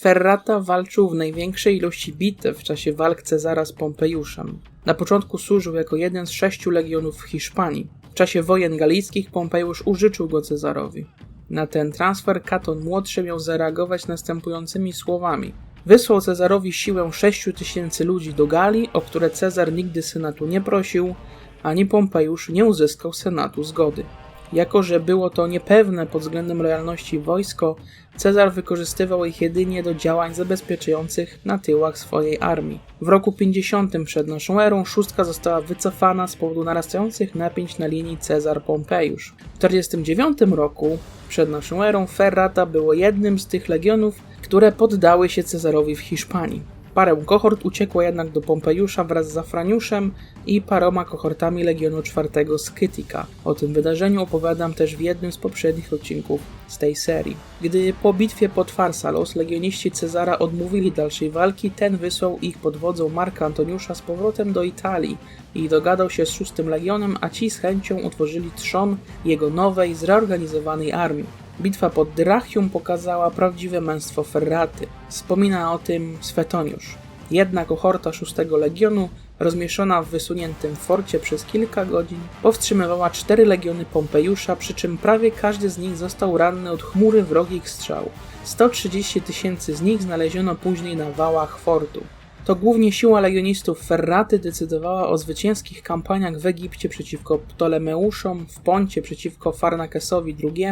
Ferrata walczył w największej ilości bitew w czasie walk Cezara z Pompejuszem. Na początku służył jako jeden z sześciu legionów w Hiszpanii. W czasie wojen galickich Pompejusz użyczył go Cezarowi. Na ten transfer Katon młodszy miał zareagować następującymi słowami. Wysłał Cezarowi siłę sześciu tysięcy ludzi do Galii, o które Cezar nigdy senatu nie prosił, ani Pompejusz nie uzyskał senatu zgody. Jako, że było to niepewne pod względem lojalności wojsko, Cezar wykorzystywał ich jedynie do działań zabezpieczających na tyłach swojej armii. W roku 50 przed naszą erą szóstka została wycofana z powodu narastających napięć na linii Cezar-Pompejusz. W 49 roku przed naszą erą Ferrata było jednym z tych legionów, które poddały się Cezarowi w Hiszpanii. Parę kohort uciekło jednak do Pompejusza wraz z Zafraniuszem i paroma kohortami Legionu IV Skytika. O tym wydarzeniu opowiadam też w jednym z poprzednich odcinków z tej serii. Gdy po bitwie pod Farsalos legioniści Cezara odmówili dalszej walki, ten wysłał ich pod wodzą Marka Antoniusza z powrotem do Italii i dogadał się z szóstym legionem, a ci z chęcią utworzyli trzon jego nowej, zreorganizowanej armii. Bitwa pod Drachium pokazała prawdziwe męstwo Ferraty. Wspomina o tym Swetoniusz. Jedna kohorta szóstego legionu, rozmieszczona w wysuniętym forcie przez kilka godzin, powstrzymywała cztery legiony Pompejusza, przy czym prawie każdy z nich został ranny od chmury wrogich strzał. 130 tysięcy z nich znaleziono później na wałach fortu. To głównie siła legionistów Ferraty decydowała o zwycięskich kampaniach w Egipcie przeciwko Ptolemeuszom, w Poncie przeciwko Farnakesowi II,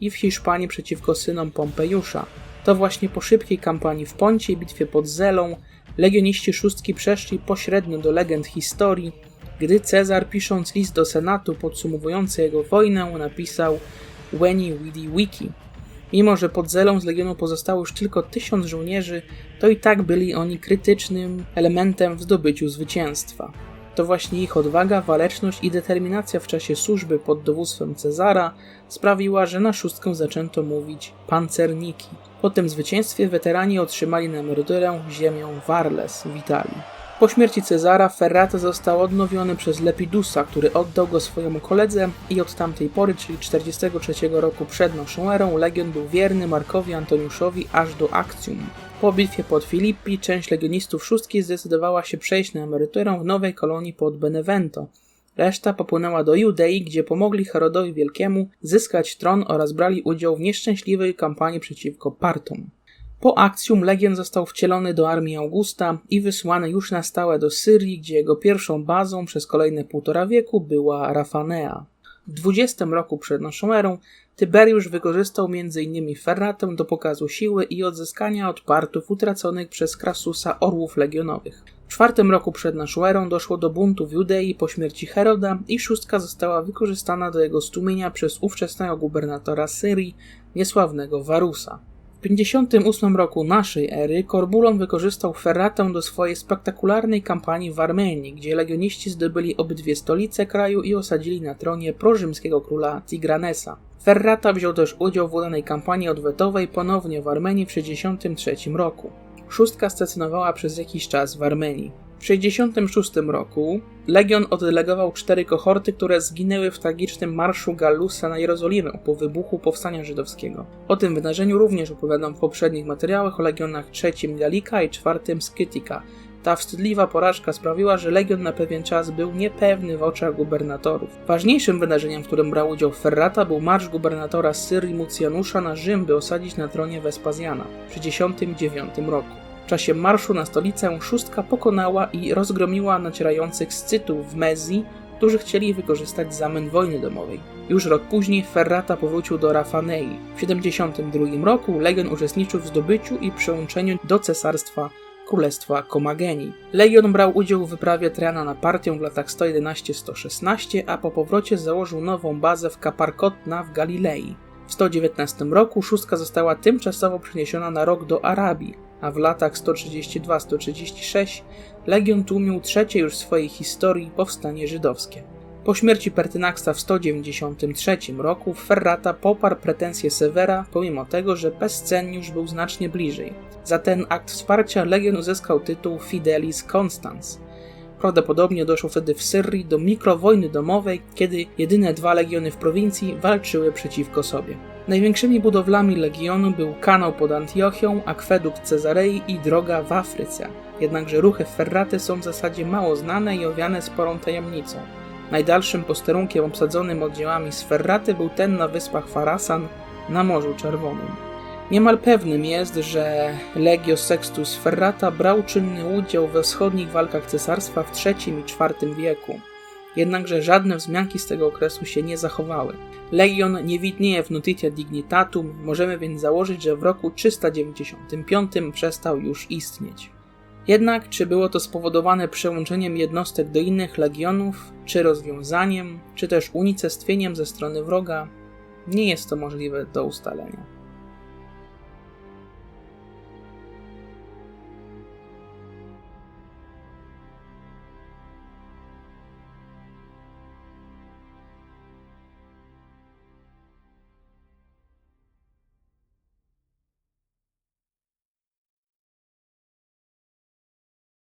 i w Hiszpanii przeciwko synom Pompejusza. To właśnie po szybkiej kampanii w Poncie i bitwie pod Zelą legioniści szóstki przeszli pośrednio do legend historii, gdy Cezar pisząc list do Senatu podsumowujący jego wojnę napisał Weni Widi Wiki. Mimo, że pod Zelą z legionu pozostało już tylko tysiąc żołnierzy, to i tak byli oni krytycznym elementem w zdobyciu zwycięstwa. To właśnie ich odwaga, waleczność i determinacja w czasie służby pod dowództwem Cezara sprawiła, że na szóstkę zaczęto mówić pancerniki. Po tym zwycięstwie weterani otrzymali na emeryturę ziemię Warles w Italii. Po śmierci Cezara Ferrata został odnowiony przez Lepidusa, który oddał go swojemu koledze i od tamtej pory, czyli 43 roku przed naszą erą, legion był wierny Markowi Antoniuszowi aż do Actium. Po bitwie pod Filippi część legionistów szóstki zdecydowała się przejść na emeryturę w nowej kolonii pod Benevento. Reszta popłynęła do Judei, gdzie pomogli Herodowi Wielkiemu zyskać tron oraz brali udział w nieszczęśliwej kampanii przeciwko Partom. Po akcjum Legion został wcielony do armii Augusta i wysłany już na stałe do Syrii, gdzie jego pierwszą bazą przez kolejne półtora wieku była Rafanea. W 20 roku przed naszą erą Tyberiusz wykorzystał m.in. Ferratę do pokazu siły i odzyskania od partów utraconych przez Krasusa orłów legionowych. W czwartym roku przed naszą erą doszło do buntu w Judei po śmierci Heroda i szóstka została wykorzystana do jego stłumienia przez ówczesnego gubernatora Syrii, niesławnego Warusa. W 58 roku naszej ery Korbulon wykorzystał Ferratę do swojej spektakularnej kampanii w Armenii, gdzie legioniści zdobyli obydwie stolice kraju i osadzili na tronie prorzymskiego króla Tigranesa. Ferrata wziął też udział w udanej kampanii odwetowej ponownie w Armenii w 63 roku. Szóstka stacjonowała przez jakiś czas w Armenii. W 66 roku Legion oddelegował cztery kohorty, które zginęły w tragicznym marszu Gallusa na Jerozolimę po wybuchu powstania żydowskiego. O tym wydarzeniu również opowiadam w poprzednich materiałach o legionach trzecim Galika i czwartym Skytika. Ta wstydliwa porażka sprawiła, że legion na pewien czas był niepewny w oczach gubernatorów. Ważniejszym wydarzeniem, w którym brał udział Ferrata, był marsz gubernatora Syrii Mucjanusza na Rzym, by osadzić na tronie Wespazjana w 69 roku. W czasie marszu na stolicę szóstka pokonała i rozgromiła nacierających Scytów w Mezji, którzy chcieli wykorzystać zamęt wojny domowej. Już rok później Ferrata powrócił do Rafanei. W 72 roku Legion uczestniczył w zdobyciu i przyłączeniu do cesarstwa Królestwa Komageni. Legion brał udział w wyprawie Trajana na partię w latach 111-116, a po powrocie założył nową bazę w Kaparkotna w Galilei. W 119 roku szóstka została tymczasowo przeniesiona na rok do Arabii, a w latach 132-136 Legion tłumił trzecie już w swojej historii powstanie żydowskie. Po śmierci Pertynaxa w 193 roku Ferrata poparł pretensje Severa, pomimo tego, że Pescenniusz był znacznie bliżej. Za ten akt wsparcia Legion uzyskał tytuł Fidelis Constans. Prawdopodobnie doszło wtedy w Syrii do mikrowojny domowej, kiedy jedyne dwa legiony w prowincji walczyły przeciwko sobie. Największymi budowlami legionu był kanał pod Antiochią, akwedukt Cezarei i droga w Afryce. Jednakże ruchy Ferraty są w zasadzie mało znane i owiane sporą tajemnicą. Najdalszym posterunkiem obsadzonym oddziałami z Ferraty był ten na wyspach Farasan na Morzu Czerwonym. Niemal pewnym jest, że Legio Sextus Ferrata brał czynny udział we wschodnich walkach cesarstwa w III i IV wieku. Jednakże żadne wzmianki z tego okresu się nie zachowały. Legion nie widnieje w Notitia Dignitatum, możemy więc założyć, że w roku 395 przestał już istnieć. Jednak czy było to spowodowane przełączeniem jednostek do innych legionów, czy rozwiązaniem, czy też unicestwieniem ze strony wroga, nie jest to możliwe do ustalenia.